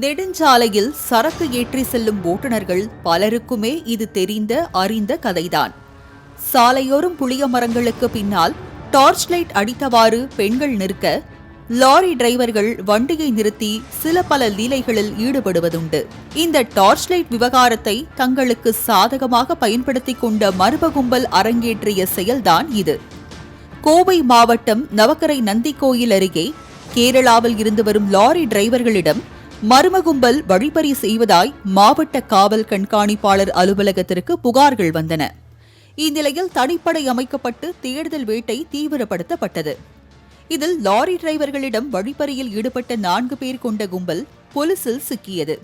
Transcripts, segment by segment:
நெடுஞ்சாலையில் சரக்கு ஏற்றி செல்லும் ஓட்டுநர்கள் பலருக்குமே இது தெரிந்த அறிந்த கதைதான். சாலையோரம் புளிய மரங்களுக்கு பின்னால் டார்ச் லைட் அடித்தவாறு பெண்கள் நிற்க லாரி டிரைவர்கள் வண்டியை நிறுத்தி சில பல லீலைகளில் ஈடுபடுவதுண்டு. இந்த டார்ச் லைட் விவகாரத்தை தங்களுக்கு சாதகமாக பயன்படுத்திக் கொண்ட மர்ம கும்பல் அரங்கேற்றிய செயல்தான் இது. கோவை மாவட்டம் நவக்கரை நந்தி கோயில் அருகே கேரளாவில் இருந்து வரும் லாரி டிரைவர்களிடம் மர்ம கும்பல் செய்வதாய் மாவட்ட காவல் கண்காணிப்பாளர் அலுவலகத்திற்கு புகார்கள் வந்தன. இந்நிலையில் தனிப்படை அமைக்கப்பட்டு தேடுதல் வேட்டை தீவிரப்படுத்தப்பட்டது. இதில் லாரி டிரைவர்களிடம் வழிப்பறியில் ஈடுபட்ட நான்கு பேர் கொண்ட கும்பல் போலீசில் சிக்கியது.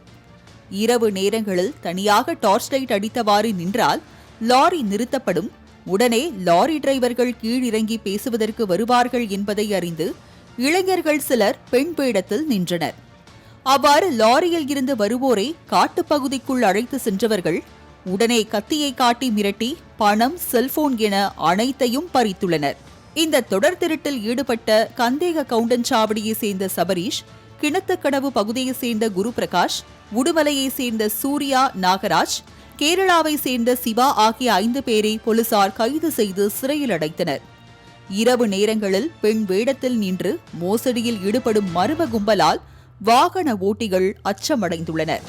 இரவு நேரங்களில் தனியாக டார்ச் லைட் அடித்தவாறு நின்றால் லாரி நிறுத்தப்படும். உடனே லாரி டிரைவர்கள் கீழிறங்கி பேசுவதற்கு வருவார்கள் என்பதை அறிந்து இளைஞர்கள் சிலர் பெண் பீடத்தில் நின்றனர். அவ்வாறு லாரியில் இருந்து வருவோரை காட்டுப்பகுதிக்குள் அழைத்து சென்றவர்கள் உடனே கத்தியை காட்டி மிரட்டி பணம் செல்போன் என அனைத்தையும் பறித்துள்ளனர். இந்த தொடர் திருட்டில் ஈடுபட்ட கந்தேக கவுண்டன் சாவடியை சேர்ந்த சபரீஷ் கிணத்துக்கடவு பகுதியை சேர்ந்த குரு பிரகாஷ் உடுமலையை சேர்ந்த சூர்யா நாகராஜ் கேரளாவை சேர்ந்த சிவா ஆகிய ஐந்து பேரை போலீசார் கைது செய்து சிறையில் அடைத்தனர். இரவு நேரங்களில் பெண் வேடத்தில் நின்று மோசடியில் ஈடுபடும் மர்ம கும்பலால் வாகன ஓட்டிகள் அச்சமடைந்துள்ளனர்.